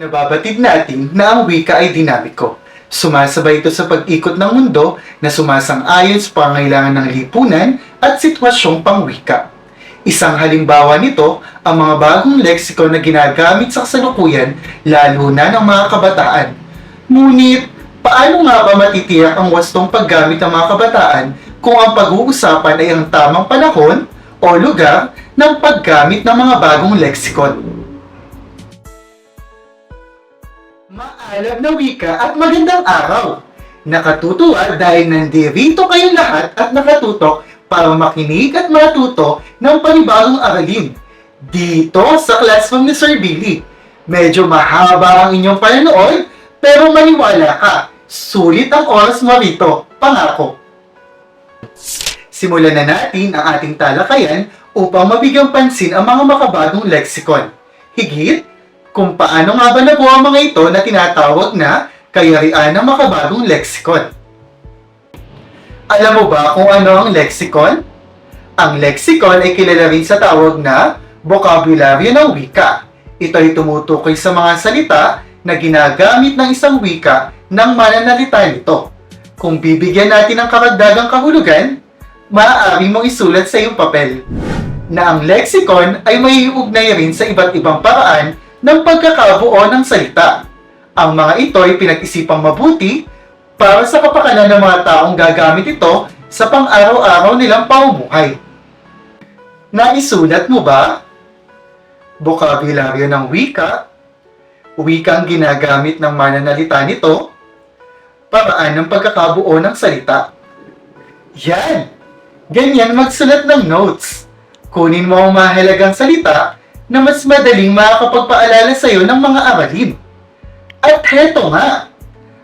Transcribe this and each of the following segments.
Nababatid natin na ang wika ay dinamiko. Sumasabay ito sa pag-ikot ng mundo na sumasang-ayon sa pangailangan ng lipunan at sitwasyong pangwika. Isang halimbawa nito ang mga bagong leksikon na ginagamit sa kasalukuyan lalo na ng mga kabataan. Ngunit, paano nga ba matitiyak ang wastong paggamit ng mga kabataan kung ang pag-uusapan ay ang tamang panahon o lugar ng paggamit ng mga bagong leksikon? Maalam na wika at magandang araw! Nakatutuwa dahil nandirito kayong lahat at nakatutok para makinig at matuto ng panibagong aralin. Dito sa classroom ni Sir Billy. Medyo mahaba ang inyong pananood, pero maniwala ka, sulit ang oras mo rito, pangako. Simulan na natin ang ating talakayan upang mabigyang pansin ang mga makabagong leksikon. Higit, kung paano nga ba nabuo ang mga ito na tinatawag na kayarian ng makabagong leksikon. Alam mo ba kung ano ang leksikon? Ang leksikon ay kilala rin sa tawag na bokabularyo ng wika. Ito ay tumutukoy sa mga salita na ginagamit ng isang wika ng mananalita nito. Kung bibigyan natin ng karagdagang kahulugan, maaari mong isulat sa iyong papel na ang leksikon ay may rin sa iba't ibang paraan ng pagkakabuo ng salita. Ang mga ito ay pinag-isipang mabuti para sa kapakanan ng mga taong gagamit ito sa pang-araw-araw nilang pamumuhay. Naisulat mo ba? Bokabularyo ng wika, wikang ginagamit ng mananalita nito, paraan ng pagkakabuo ng salita. Yan! Ganyan magsulat ng notes. Kunin mo ang mahalagang salita na mas madaling makakapagpaalala sa iyo ng mga aralin. At heto nga,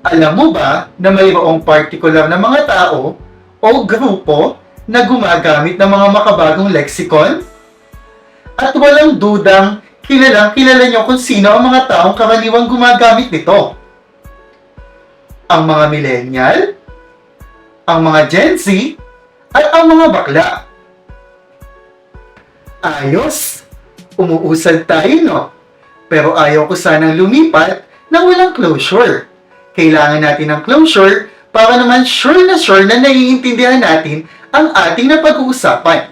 alam mo ba na mayroong partikular na mga tao o grupo na gumagamit ng mga makabagong leksikon? At walang dudang kilalang kilala niyo kung sino ang mga taong karaniwang gumagamit nito. Ang mga millennial, ang mga Gen Z, at ang mga bakla. Ayos! Umuusad tayo, no? Pero ayaw ko sanang lumipat nang walang closure. Kailangan natin ng closure para naman sure na sure na naiintindihan natin ang ating napag-uusapan.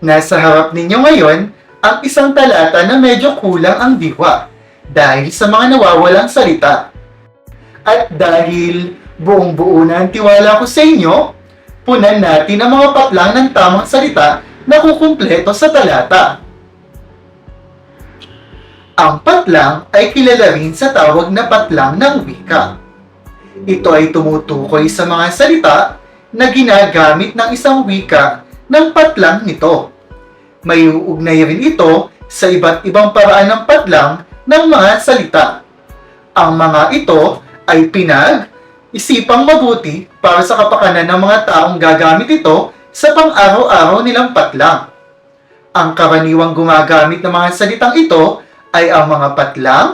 Nasa harap ninyo ngayon ang isang talata na medyo kulang ang diwa dahil sa mga nawawalang salita. At dahil buong buo na ang tiwala ko sa inyo, punan natin ang mga patlang ng tamang salita na kukumpleto sa talata. Ang patlang ay kilala rin sa tawag na patlang ng wika. Ito ay tumutukoy sa mga salita na ginagamit ng isang wika ng patlang nito. May uugnay rin ito sa iba't ibang paraan ng patlang ng mga salita. Ang mga ito ay pinag isipang mabuti para sa kapakanan ng mga taong gagamit ito sa pang-araw-araw nilang patlang. Ang karaniwang gumagamit ng mga salitang ito ay ang mga patlang,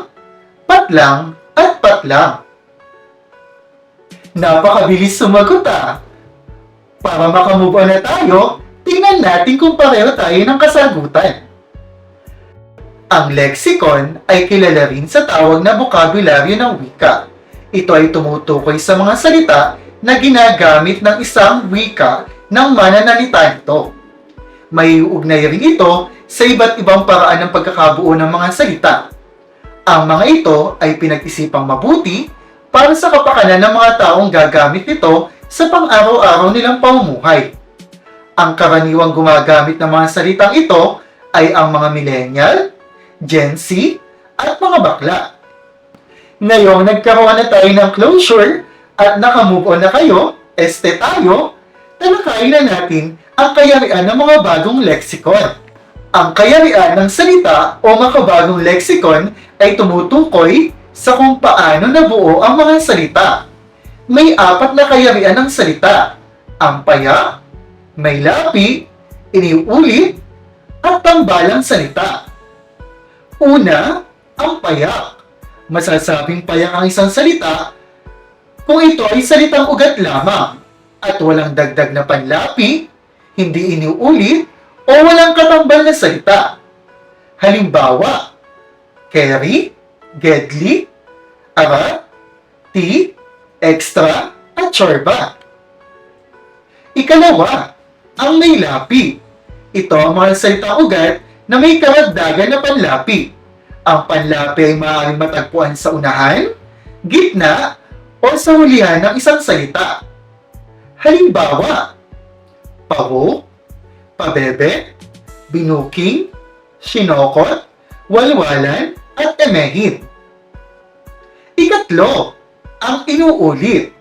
patlang, at patlang. Napakabilis sumagot ah! Para makamove on na tayo, tingnan natin kung pareho tayo ng kasagutan. Ang lexicon ay kilala rin sa tawag na bokabularyo ng wika. Ito ay tumutukoy sa mga salita na ginagamit ng isang wika ng mananalita nito. May ugnay rin ito sa iba't ibang paraan ng pagkakabuo ng mga salita. Ang mga ito ay pinag-isipang mabuti para sa kapakanan ng mga taong gagamit nito sa pang-araw-araw nilang pamumuhay. Ang karaniwang gumagamit ng mga salitang ito ay ang mga millennial, Gen Z, at mga bakla. Ngayong nagkaroon na tayo ng closure at nakamove on na kayo, este tayo, talakayin na natin ang kayarian ng mga bagong leksikon. Ang kayarian ng salita o makabagong leksikon ay tumutukoy sa kung paano nabuo ang mga salita. May apat na kayarian ng salita. Ang paya, may lapi, iniulit, at tambalang salita. Una, ang payak. Masasabing payak ang isang salita kung ito ay salitang ugat lamang at walang dagdag na panlapi, hindi iniulit, o walang katambal na salita. Halimbawa, carry, gedli, ara, ti, extra, at chorba. Ikalawa, ang may lapi. Ito ang mga salitang ugat na may karagdagan na panlapi. Ang panlapi ay maaaring matagpuan sa unahan, gitna, o sa hulihan ng isang salita. Halimbawa, paho, pabebe, binuking, sinokot, walwalan, at emehid. Ikatlo, ang inuulit.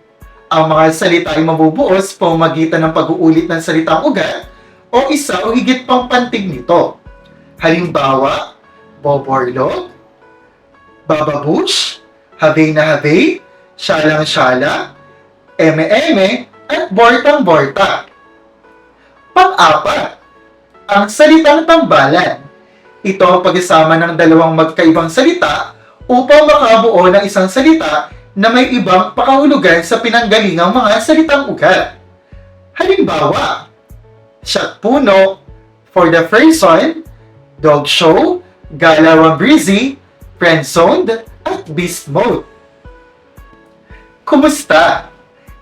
Ang mga salita ay mabubuo sa pamamagitan ng pag-uulit ng salitang ugat o isa o higit pang pantig nito. Halimbawa, boborlog, bababush, habay na habay, syalang-syala, eme-eme, at bortang-borta. Pang-apat, ang salitang tambalan. Ito ang pagsasama ng dalawang magkaibang salita upang makabuo ng isang salita na may ibang pakahulugan sa pinanggalingang mga salitang ugat. Halimbawa, shot puno, for the person, dog show, galawang breezy, friend-zoned, at beast mode. Kumusta?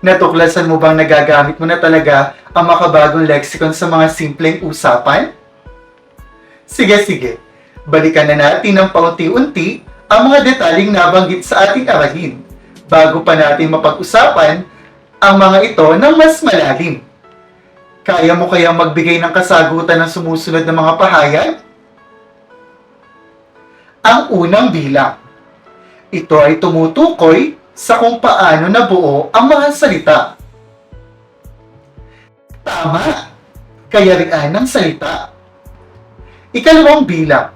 Natuklasan mo bang nagagamit mo na talaga ang makabagong lexicon sa mga simpleng usapan? Sige, sige. Balikan na natin ng paunti-unti ang mga detaling nabanggit sa ating aralin bago pa natin mapag-usapan ang mga ito ng mas malalim. Kaya mo kaya magbigay ng kasagutan ng sumusunod na mga pahayag? Ang unang bilang. Ito ay tumutukoy sa kung paano nabuo ang mga salita. Tama! Kayarian ng salita. Ikalawang bilang.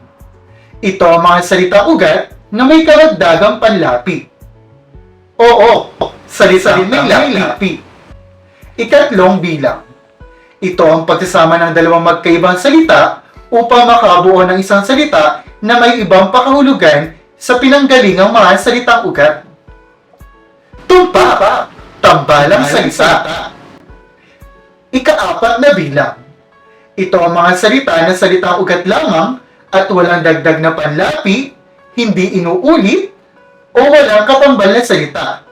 Ito ang mga salita ugat na may karagdagang panlapi. Oo, salita may lapi. Ikatlong bilang. Ito ang pagsasama ng dalawang magkaibang salita upang makabuo ng isang salita na may ibang pakahulugan sa pinanggalingang mga salitang ugat. Tumpa, tambalang salita. Ikaapat na bilang. Ito ang mga salita na salitang ugat lamang at walang dagdag na panlapi, hindi inuulit, o walang kapambal na salita.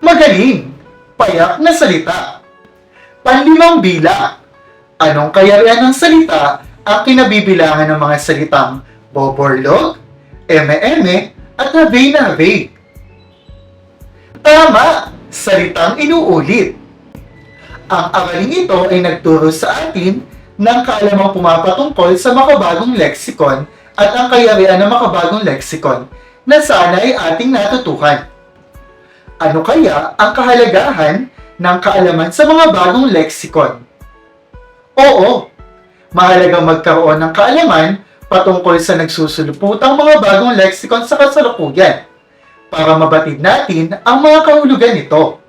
Magaling, payak na salita. Panlimang bilang. Anong kayarian ng salita ang kinabibilangan ng mga salitang boborlog, eme-eme, at habay na habay? Tama! Salitang inuulit. Ang araling ito ay nagturo sa atin ng kaalamang pumapatungkol sa makabagong leksikon at ang kayarian ng makabagong leksikon na sana ay ating natutuhan. Ano kaya ang kahalagahan ng kaalaman sa mga bagong leksikon? Oo, mahalagang magkaroon ng kaalaman patungkol sa nagsusuluputang mga bagong leksikon sa kasalukuyan para mabatid natin ang mga kahulugan nito.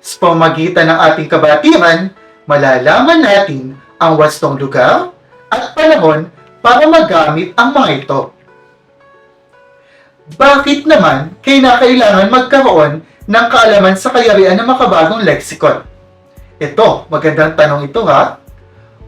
Sa pamagitan ng ating kabatiran, malalaman natin ang wastong lugar at panahon para magamit ang mga ito. Bakit naman kailangan magkaroon ng kaalaman sa kayarian ng makabagong leksikon? Ito, magandang tanong ito ha.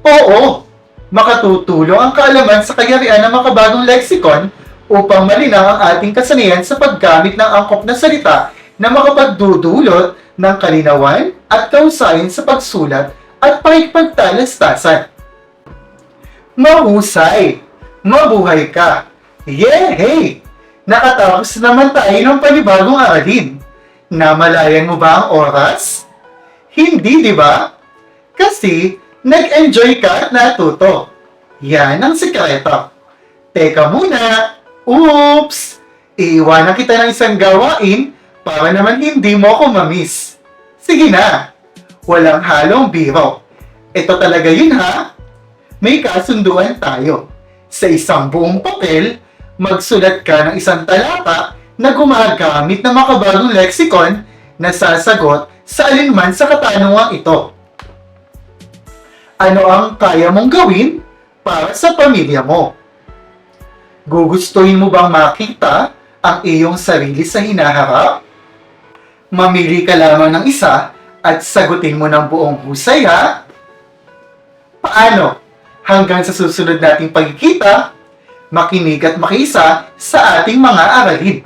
Oo, makatutulong ang kaalaman sa kayarian ng makabagong leksikon upang malinaw ang ating kasanayan sa paggamit ng angkop na salita na makapagdudulot ng kalinawan at kausayan sa pagsulat at pakikipagtalastasan. Mahusay! Mabuhay ka! Yehey! Nakatapos naman tayo ng panibagong aralin. Namalayan mo ba ang oras? Hindi, di ba? Kasi nag-enjoy ka at natuto. Yan ang sikreto. Teka muna. Oops! Iiwanan kita ng isang gawain para naman hindi mo ako mamiss. Sige na. Walang halong biro. Ito talaga yun ha. May kasunduan tayo. Sa isang buong papel, magsulat ka ng isang talata na gumagamit ng makabagong leksikon na sasagot sa alinman sa katanungang ito. Ano ang kaya mong gawin para sa pamilya mo? Gugustuhin mo bang makita ang iyong sarili sa hinaharap? Mamili ka lamang ng isa at sagutin mo ng buong husay ha? Paano? Hanggang sa susunod nating pagkikita, makinig at makiisa sa ating mga aralin.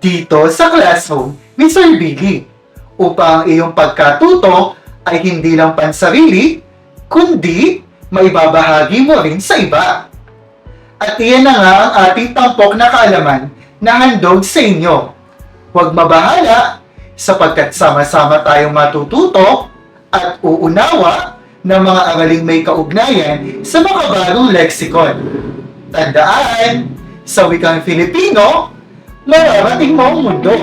Dito sa classroom ni Sir Billy, upang ang iyong pagkatuto ay hindi lang pansarili, kundi maibabahagi mo rin sa iba. At iyan na nga ang ating tampok na kaalaman na handog sa inyo. Huwag mabahala sapagkat sama-sama tayong matututo at uunawa ng mga araling may kaugnayan sa makabagong lexicon. Tandaan, sa wikang Filipino, mararating mo ang mundo.